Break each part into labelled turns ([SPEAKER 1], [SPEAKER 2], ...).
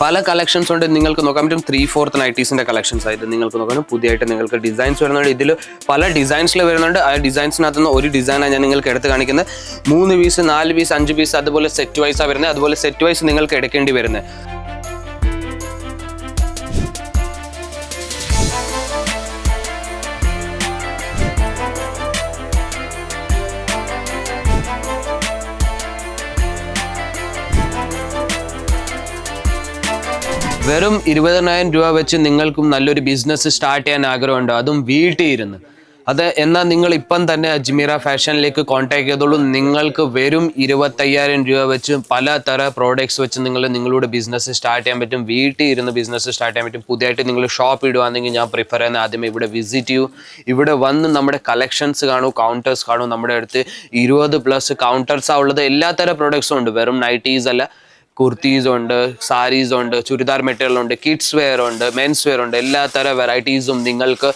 [SPEAKER 1] പല കളക്ഷൻസ് ഉണ്ട്. നിങ്ങൾക്ക് നോക്കാൻ പറ്റും ത്രീ ഫോർത്ത് നൈറ്റീസിന്റെ കളക്ഷൻസ് ആയിട്ട് നിങ്ങൾക്ക് നോക്കാൻ. പുതിയതായിട്ട് നിങ്ങൾക്ക് ഡിസൈൻസ് വരുന്നുണ്ട്. ഇതിൽ പല ഡിസൈൻസിൽ വരുന്നുണ്ട്. ആ ഡിസൈൻസിനകത്ത് നിന്ന് ഒരു ഡിസൈനാണ് ഞാൻ നിങ്ങൾക്ക് എടുത്ത് കാണിക്കുന്നത്. മൂന്ന് പീസ് നാല് പീസ് അഞ്ച് പീസ് അതുപോലെ സെറ്റ് വൈസാണ് വരുന്നത്. അതുപോലെ സെറ്റ് വൈസ് നിങ്ങൾക്ക് എടുക്കേണ്ടി വരുന്നത്. വെറും ഇരുപതിനായിരം രൂപ വെച്ച് നിങ്ങൾക്കും നല്ലൊരു ബിസിനസ് സ്റ്റാർട്ട് ചെയ്യാൻ ആഗ്രഹമുണ്ട്. അതും വീട്ടിൽ ഇരുന്ന് അത് എന്നാൽ നിങ്ങൾ ഇപ്പം തന്നെ അജ്മീറ ഫാഷനിലേക്ക് കോൺടാക്ട് ചെയ്തോളൂ. നിങ്ങൾക്ക് വെറും ഇരുപത്തയ്യായിരം രൂപ വെച്ച് പലതര പ്രോഡക്റ്റ്സ് വെച്ച് നിങ്ങൾ നിങ്ങളുടെ ബിസിനസ് സ്റ്റാർട്ട് ചെയ്യാൻ പറ്റും. വീട്ടിൽ ഇരുന്ന് ബിസിനസ് സ്റ്റാർട്ട് ചെയ്യാൻ പറ്റും. പുതിയതായിട്ട് നിങ്ങൾ ഷോപ്പ് ഇടുവാണെങ്കിൽ ഞാൻ പ്രിഫർ ചെയ്യുന്നത് ആദ്യമേ ഇവിടെ വിസിറ്റ് ചെയ്യൂ. ഇവിടെ വന്ന് നമ്മുടെ കളക്ഷൻസ് കാണൂ കൗണ്ടേഴ്സ് കാണൂ. നമ്മുടെ അടുത്ത് ഇരുപത് പ്ലസ് കൗണ്ടേഴ്സാണ് ഉള്ളത്. എല്ലാത്തര പ്രോഡക്ട്സും ഉണ്ട്. വെറും നൈറ്റീസ് അല്ല. കുർത്തീസ് ഉണ്ട് സാരീസ് ഉണ്ട് ചുരിദാർ മെറ്റീരിയൽ ഉണ്ട് കിഡ്സ് വെയർ ഉണ്ട് മെൻസ് വെയർ ഉണ്ട് എല്ലാ തരം വെറൈറ്റീസും നിങ്ങൾക്ക്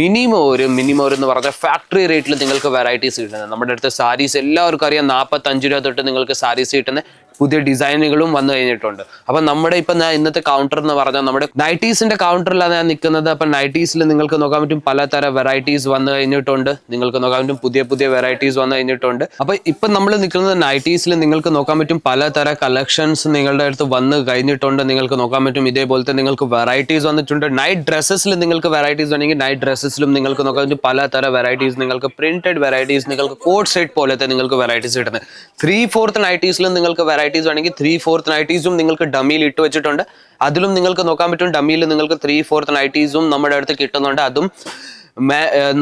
[SPEAKER 1] മിനിമം ഒരു മിനിമം ഒരു എന്ന് പറഞ്ഞാൽ ഫാക്ടറി റേറ്റിൽ നിങ്ങൾക്ക് വെറൈറ്റീസ് കിട്ടുന്നത്. നമ്മുടെ അടുത്ത് സാരീസ് എല്ലാവർക്കും അറിയാം. നാൽപ്പത്തഞ്ച് രൂപ തൊട്ട് നിങ്ങൾക്ക് സാരീസ് കിട്ടുന്ന പുതിയ ഡിസൈനുകളും വന്നു കഴിഞ്ഞിട്ടുണ്ട്. അപ്പം നമ്മുടെ ഇപ്പം ഇന്നത്തെ കൗണ്ടർ എന്ന് പറഞ്ഞാൽ നമ്മുടെ നൈറ്റീസിന്റെ കൗണ്ടറിലാണ് ഞാൻ നിൽക്കുന്നത്. അപ്പം നൈറ്റീസിൽ നിങ്ങൾക്ക് നോക്കാൻ പറ്റും പലതര വെറൈറ്റീസ് വന്നു കഴിഞ്ഞിട്ടുണ്ട്. നിങ്ങൾക്ക് നോക്കാൻ പറ്റും പുതിയ പുതിയ വെറൈറ്റീസ് വന്നു കഴിഞ്ഞിട്ടുണ്ട്. അപ്പം ഇപ്പം നമ്മൾ നിൽക്കുന്നത് നൈറ്റീസിൽ നിങ്ങൾക്ക് നോക്കാൻ പറ്റും പലതര കളക്ഷൻസ് നിങ്ങളുടെ അടുത്ത് വന്ന് കഴിഞ്ഞിട്ടുണ്ട്. നിങ്ങൾക്ക് നോക്കാൻ പറ്റും ഇതേപോലത്തെ നിങ്ങൾക്ക് വെറൈറ്റീസ് വന്നിട്ടുണ്ട്. നൈറ്റ് ഡ്രസ്സസിൽ നിങ്ങൾക്ക് വെറൈറ്റീസ് വേണമെങ്കിൽ നൈറ്റ് ഡ്രസ്സസിലും നിങ്ങൾക്ക് നോക്കാൻ പറ്റും പലതര വെറൈറ്റീസ് നിങ്ങൾക്ക് പ്രിന്റഡ് വെറൈറ്റീസ് നിങ്ങൾക്ക് കോഡ് സെറ്റ് പോലത്തെ നിങ്ങൾക്ക് വെറൈറ്റീസ് കിട്ടുന്നത്. ത്രീ ഫോർത്ത് നൈറ്റീസിലും നിങ്ങൾക്ക് വെറൈറ്റീസ് വേണമെങ്കിൽ ത്രീ ഫോർത്ത് നൈറ്റീസും നിങ്ങൾക്ക് ഡമ്മിയിൽ ഇട്ട് വെച്ചിട്ടുണ്ട്. അതിലും നിങ്ങൾക്ക് നോക്കാൻ പറ്റും ഡമ്മിയിൽ നിങ്ങൾക്ക് ത്രീ ഫോർത്ത് നൈറ്റീസും നമ്മുടെ അടുത്ത് കിട്ടുന്നുണ്ട്. അതും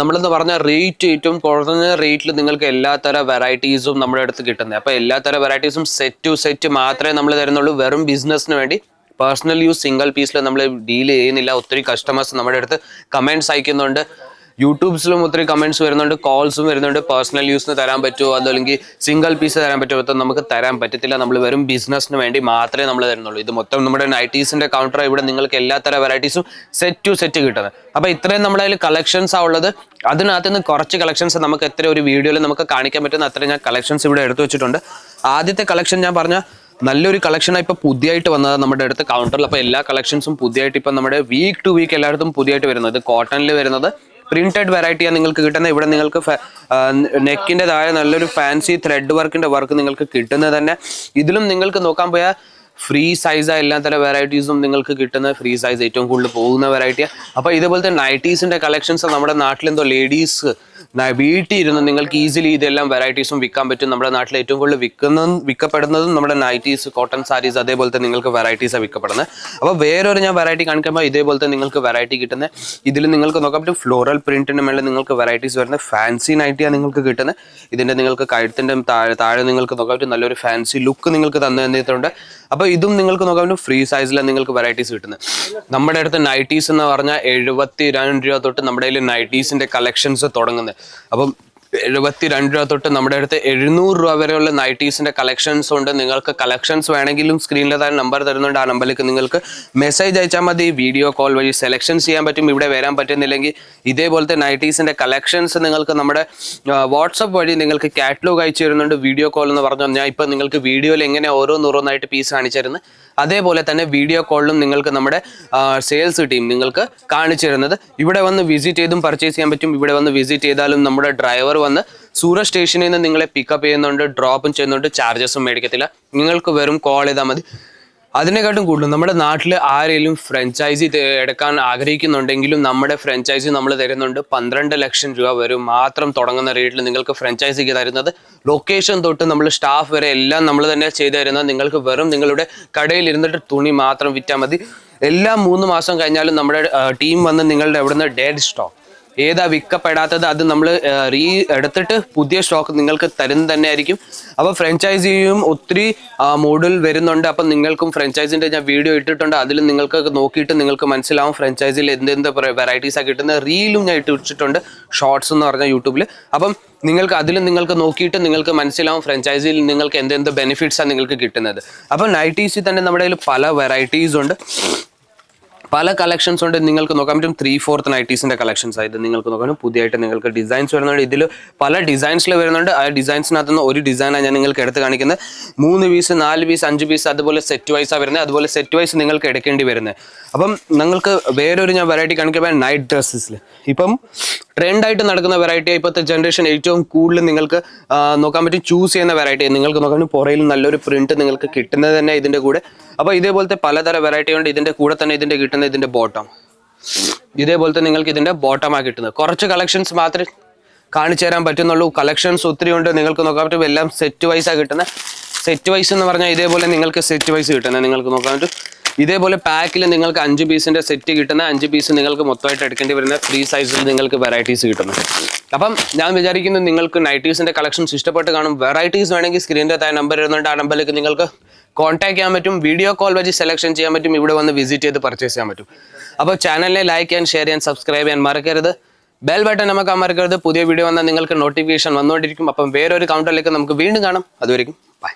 [SPEAKER 1] നമ്മളെന്ന് പറഞ്ഞ റേറ്റ് ഏറ്റവും കുറഞ്ഞ റേറ്റിൽ നിങ്ങൾക്ക് എല്ലാത്തര വെറൈറ്റീസും നമ്മുടെ അടുത്ത് കിട്ടുന്നത് അപ്പോൾ എല്ലാത്തര വെറൈറ്റീസും സെറ്റ് ടു സെറ്റ് മാത്രമേ നമ്മൾ തരുന്നുള്ളൂ. വെറും ബിസിനസ്സിന് വേണ്ടി. പേഴ്സണൽ യൂസ് സിംഗിൾ പീസിൽ നമ്മൾ ഡീൽ ചെയ്യുന്നില്ല. ഒത്തിരി കസ്റ്റമേഴ്സ് നമ്മുടെ അടുത്ത് കമന്റ്സ് അയക്കുന്നുണ്ട്. യൂട്യൂബ്സിലും ഒത്തിരി കമൻസ് വരുന്നുണ്ട് കോൾസും വരുന്നുണ്ട്. പേഴ്സണൽ യൂസിന് തരാൻ പറ്റുമോ? അതല്ലെങ്കിൽ സിംഗിൾ പീസ് തരാൻ പറ്റുമോ? അത് നമുക്ക് തരാൻ പറ്റത്തില്ല. നമ്മൾ വെറും ബിസിനസ്സിന് വേണ്ടി മാത്രമേ നമ്മൾ തരുന്നുള്ളൂ. ഇത് മൊത്തം നമ്മുടെ നൈറ്റീസിന്റെ കൗണ്ടർ ഇവിടെ നിങ്ങൾക്ക് എല്ലാത്തരം വെറൈറ്റീസും സെറ്റ് ടു സെറ്റ് കിട്ടുന്നത്. അപ്പോൾ ഇത്രയും നമ്മുടെ കളക്ഷൻസ് ആ ഉള്ളത്. അതിനകത്ത് നിന്ന് കുറച്ച് കളക്ഷൻസ് നമുക്ക് എത്ര ഒരു വീഡിയോയിൽ നമുക്ക് കാണിക്കാൻ പറ്റുന്ന അത്ര ഞാൻ കളക്ഷൻസ് ഇവിടെ എടുത്തു വെച്ചിട്ടുണ്ട്. ആദ്യത്തെ കളക്ഷൻ ഞാൻ പറഞ്ഞ നല്ലൊരു കളക്ഷനാണ് ഇപ്പോൾ പുതിയതായിട്ട് വന്നത് നമ്മുടെ അടുത്ത് കൗണ്ടറിൽ അപ്പോൾ എല്ലാ കളക്ഷൻസും പുതിയതായിട്ട് ഇപ്പം നമ്മുടെ വീക്ക് ടു വീക്ക് എല്ലായിടത്തും പുതിയതായിട്ട് വരുന്നത്. കോട്ടണിൽ വരുന്നത് പ്രിന്റഡ് വെറൈറ്റിയാണ് നിങ്ങൾക്ക് കിട്ടുന്നത് ഇവിടെ നിങ്ങൾക്ക് നെക്കിന്റെ താഴെ നല്ലൊരു ഫാൻസി ത്രെഡ് വർക്കിന്റെ വർക്ക് നിങ്ങൾക്ക് കിട്ടുന്നത് തന്നെ. ഇതിലും നിങ്ങൾക്ക് നോക്കാൻ പോയാൽ ഫ്രീ സൈസ് എല്ലാ തരം വെറൈറ്റീസും നിങ്ങൾക്ക് കിട്ടുന്ന ഫ്രീ സൈസ് ഏറ്റവും കൂടുതൽ പോകുന്ന വെറൈറ്റിയാണ് അപ്പോൾ ഇതുപോലത്തെ നൈറ്റീസിന്റെ കളക്ഷൻസ് നമ്മുടെ നാട്ടിലെന്തോ ലേഡീസ് വീട്ടിൽ ഇരുന്ന് നിങ്ങൾക്ക് ഈസിലി ഇതെല്ലാം വെറൈറ്റീസും വിൽക്കാൻ പറ്റും. നമ്മുടെ നാട്ടിൽ ഏറ്റവും കൂടുതൽ വിൽക്കുന്നതും വിൽക്കപ്പെടുന്നതും നമ്മുടെ നൈറ്റീസ് കോട്ടൺ സാരീസ് അതേപോലത്തെ നിങ്ങൾക്ക് വെറൈറ്റീസാണ് വിൽക്കപ്പെടുന്നത്. അപ്പോൾ വേറൊരു ഞാൻ വെറൈറ്റി കാണിക്കുമ്പോൾ ഇതേപോലത്തെ നിങ്ങൾക്ക് വെറൈറ്റി കിട്ടുന്നത് ഇതിൽ നിങ്ങൾക്ക് നോക്കാൻ പറ്റും ഫ്ലോറൽ പ്രിന്റിന് മേലെ നിങ്ങൾക്ക് വെറൈറ്റീസ് വരുന്നത് ഫാൻസി നൈറ്റിയാണ് നിങ്ങൾക്ക് കിട്ടുന്നത് ഇതിന്റെ നിങ്ങൾക്ക് കഴുത്തിന്റെ താഴെ താഴെ നിങ്ങൾക്ക് നോക്കാൻ പറ്റും. നല്ലൊരു ഫാൻസി ലുക്ക് നിങ്ങൾക്ക് തന്നു തന്നിട്ടുണ്ട്. അപ്പോൾ ഇതും നിങ്ങൾക്ക് നോക്കാൻ ഫ്രീ സൈസിലാണ് നിങ്ങൾക്ക് വെറൈറ്റീസ് കിട്ടുന്നത് നമ്മുടെ അടുത്ത് നൈറ്റീസ് എന്ന് പറഞ്ഞാൽ എഴുപത്തി രണ്ട് രൂപ തൊട്ട് നമ്മുടെ കയ്യിൽ കളക്ഷൻസ് തുടങ്ങുന്നത് അപ്പം എഴുപത്തി രണ്ട് രൂപ തൊട്ട് നമ്മുടെ അടുത്ത് എഴുന്നൂറ് രൂപ വരെയുള്ള നൈറ്റീസിന്റെ കളക്ഷൻസ് ഉണ്ട്. നിങ്ങൾക്ക് കളക്ഷൻസ് വേണമെങ്കിലും സ്ക്രീനിൽ താൻ നമ്പർ തരുന്നുണ്ട്. ആ നമ്പറിലേക്ക് നിങ്ങൾക്ക് മെസ്സേജ് അയച്ചാൽ മതി. വീഡിയോ കോൾ വഴി സെലക്ഷൻ ചെയ്യാൻ പറ്റും. ഇവിടെ വരാൻ പറ്റുന്നില്ലെങ്കിൽ ഇതേപോലത്തെ നൈറ്റീസിന്റെ കളക്ഷൻസ് നിങ്ങൾക്ക് നമ്മുടെ വാട്സപ്പ് വഴി നിങ്ങൾക്ക് കാറ്റലോഗ് അയച്ചു തരുന്നുണ്ട്. വീഡിയോ കോൾ എന്ന് പറഞ്ഞാൽ ഞാൻ ഇപ്പം നിങ്ങൾക്ക് വീഡിയോയിൽ എങ്ങനെ ഓരോന്നോരോന്നായിട്ട് പീസ് കാണിച്ചു തരുന്നത്. അതേപോലെ തന്നെ വീഡിയോ കോളിലും നിങ്ങൾക്ക് നമ്മുടെ സെയിൽസ് ടീം നിങ്ങൾക്ക് കാണിച്ചു തരുന്നത്. ഇവിടെ വന്ന് വിസിറ്റ് ചെയ്തും പർച്ചേസ് ചെയ്യാൻ പറ്റും. ഇവിടെ വന്ന് വിസിറ്റ് ചെയ്താലും നമ്മുടെ ഡ്രൈവർ വന്ന് സൂറത്ത് സ്റ്റേഷനിൽ നിന്ന് നിങ്ങളെ പിക്കപ്പ് ചെയ്യുന്നുണ്ട് ഡ്രോപ്പും ചെയ്യുന്നുണ്ട് ചാർജസും മേടിക്കത്തില്ല. നിങ്ങൾക്ക് വെറും കോൾ ചെയ്താൽ മതി. അതിനെക്കാട്ടും കൂടുതൽ നമ്മുടെ നാട്ടിൽ ആരെങ്കിലും ഫ്രാഞ്ചൈസി എടുക്കാൻ ആഗ്രഹിക്കുന്നുണ്ടെങ്കിലും നമ്മുടെ ഫ്രാഞ്ചൈസി നമ്മൾ തരുന്നുണ്ട്. പന്ത്രണ്ട് ലക്ഷം രൂപ വരും. മാത്രം തുടങ്ങുന്ന റേറ്റിൽ നിങ്ങൾക്ക് ഫ്രാഞ്ചൈസിക്ക് തരുന്നത്. ലൊക്കേഷൻ തൊട്ട് നമ്മൾ സ്റ്റാഫ് വരെ എല്ലാം നമ്മൾ തന്നെ ചെയ്തു തരുന്നത് നിങ്ങൾക്ക് വെറും നിങ്ങളുടെ കടയിൽ ഇരുന്നിട്ട് തുണി മാത്രം വിറ്റാൽ മതി. എല്ലാ മൂന്ന് മാസം കഴിഞ്ഞാലും നമ്മുടെ ടീം വന്ന് നിങ്ങളുടെ അവിടുന്ന് ഡെഡ് സ്റ്റോക്ക് ഏതാ വിൽക്കപ്പെടാത്തത് അത് നമ്മൾ റീ എടുത്തിട്ട് പുതിയ സ്റ്റോക്ക് നിങ്ങൾക്ക് തരുന്ന തന്നെ ആയിരിക്കും അപ്പോൾ ഫ്രഞ്ചൈസിയും ഒത്തിരി മോഡൽ വരുന്നുണ്ട്. അപ്പം നിങ്ങൾക്കും ഫ്രാഞ്ചൈസിന്റെ ഞാൻ വീഡിയോ ഇട്ടിട്ടുണ്ട്. അതിൽ നിങ്ങൾക്ക് നോക്കിയിട്ട് നിങ്ങൾക്ക് മനസ്സിലാവും ഫ്രഞ്ചൈസിൽ എന്തെന്ത് വെറൈറ്റീസാണ് കിട്ടുന്നത്. റീലും ഞാൻ ഇട്ട് വെച്ചിട്ടുണ്ട്. ഷോർട്സ് എന്ന് പറഞ്ഞാൽ യൂട്യൂബിൽ അപ്പം നിങ്ങൾക്ക് അതിലും നിങ്ങൾക്ക് നോക്കിയിട്ട് നിങ്ങൾക്ക് മനസ്സിലാവും ഫ്രാഞ്ചൈസിയിൽ നിങ്ങൾക്ക് എന്തെന്ത് ബെനിഫിറ്റ്സാണ് നിങ്ങൾക്ക് കിട്ടുന്നത്. അപ്പം നൈറ്റീസിൽ തന്നെ നമ്മുടെ കയ്യിൽ പല വെറൈറ്റീസ് ഉണ്ട്. പല കളക്ഷൻസ് ഉണ്ട്. നിങ്ങൾക്ക് നോക്കാൻ പറ്റും ത്രീ ഫോർത്ത് നൈറ്റീസിന്റെ കളക്ഷൻസ് ആയിട്ട് നിങ്ങൾക്ക് നോക്കാൻ. പുതിയതായിട്ട് നിങ്ങൾക്ക് ഡിസൈൻസ് വരുന്നുണ്ട്. ഇതിൽ പല ഡിസൈൻസിൽ വരുന്നുണ്ട്. ആ ഡിസൈൻസിനകത്ത് നിന്ന് ഒരു ഡിസൈനാണ് ഞാൻ നിങ്ങൾക്ക് എടുത്ത് കാണിക്കുന്നത്. മൂന്ന് പീസ് നാല് പീസ് അഞ്ച് പീസ് അതുപോലെ സെറ്റ് വൈസാണ് വരുന്നത്. അതുപോലെ സെറ്റ് വൈസ് നിങ്ങൾക്ക് എടുക്കേണ്ടി വരുന്നത്. അപ്പം നിങ്ങൾക്ക് വേറൊരു ഞാൻ വെറൈറ്റി കാണിക്കാൻ നൈറ്റ് ഡ്രസ്സസിൽ ഇപ്പം ട്രെൻഡായിട്ട് നടക്കുന്ന വെറൈറ്റി ഇപ്പോഴത്തെ ജനറേഷൻ ഏറ്റവും കൂടുതൽ നിങ്ങൾക്ക് നോക്കാൻ പറ്റും ചൂസ് ചെയ്യുന്ന വെറൈറ്റി നിങ്ങൾക്ക് നോക്കാൻ പുറയിൽ നല്ലൊരു പ്രിന്റ് നിങ്ങൾക്ക് കിട്ടുന്നത് തന്നെ ഇതിന്റെ കൂടെ. അപ്പോൾ ഇതേപോലത്തെ പലതരം വെറൈറ്റി ഉണ്ട്. ഇതിന്റെ കൂടെ തന്നെ ഇതിന്റെ കിട്ടുന്ന ഇതിന്റെ ബോട്ടം ഇതേപോലത്തെ നിങ്ങൾക്ക് ഇതിന്റെ ബോട്ടമാണ് കിട്ടുന്നത്. കുറച്ച് കളക്ഷൻസ് മാത്രമേ കാണിച്ചു തരാൻ പറ്റുന്നുള്ളൂ. കളക്ഷൻസ് ഒത്തിരി ഉണ്ട്. നിങ്ങൾക്ക് നോക്കാൻ പറ്റും. എല്ലാം സെറ്റ് വൈസാണ് കിട്ടുന്നത്. സെറ്റ് വൈസ് എന്ന് പറഞ്ഞാൽ ഇതേപോലെ നിങ്ങൾക്ക് സെറ്റ് വൈസ് കിട്ടുന്നത്. നിങ്ങൾക്ക് നോക്കാൻ പറ്റും. ഇതേപോലെ പാക്കിൽ നിങ്ങൾക്ക് അഞ്ച് പീസിന്റെ സെറ്റ് കിട്ടുന്ന അഞ്ച് പീസ് നിങ്ങൾക്ക് മൊത്തമായിട്ട് എടുക്കേണ്ടി വരുന്ന ഫ്രീ സൈസിൽ നിങ്ങൾക്ക് വെറൈറ്റീസ് കിട്ടുന്നു അപ്പം ഞാൻ വിചാരിക്കുന്നു നിങ്ങൾക്ക് നൈറ്റീസിന്റെ കളക്ഷൻസ് ഇഷ്ടപ്പെട്ട് കാണും. വെറൈറ്റീസ് വേണമെങ്കിൽ സ്ക്രീനിന്റെ താഴെ നമ്പർ ഇരുന്നുണ്ട് ആ നമ്പറിലേക്ക് നിങ്ങൾക്ക് കോൺടാക്ട് ചെയ്യാൻ പറ്റും. വീഡിയോ കോൾ വഴി സെലക്ഷൻ ചെയ്യാൻ പറ്റും. ഇവിടെ വന്ന് വിസിറ്റ് ചെയ്ത് പർച്ചേസ് ചെയ്യാൻ പറ്റും. അപ്പോൾ ചാനലിനെ ലൈക്ക് ചെയ്യാൻ ഷെയർ ചെയ്യാൻ സബ്സ്ക്രൈബ് ചെയ്യാൻ മറക്കരുത്. ബെൽ ബട്ടൺ നമുക്ക് അമർക്കരുത് പുതിയ വീഡിയോ വന്നാൽ നിങ്ങൾക്ക് നോട്ടിഫിക്കേഷൻ വന്നുകൊണ്ടിരിക്കും. അപ്പം വേറൊരു കൗണ്ടറിലേക്ക് നമുക്ക് വീണ്ടും കാണാം. അതുവരെയും ബൈ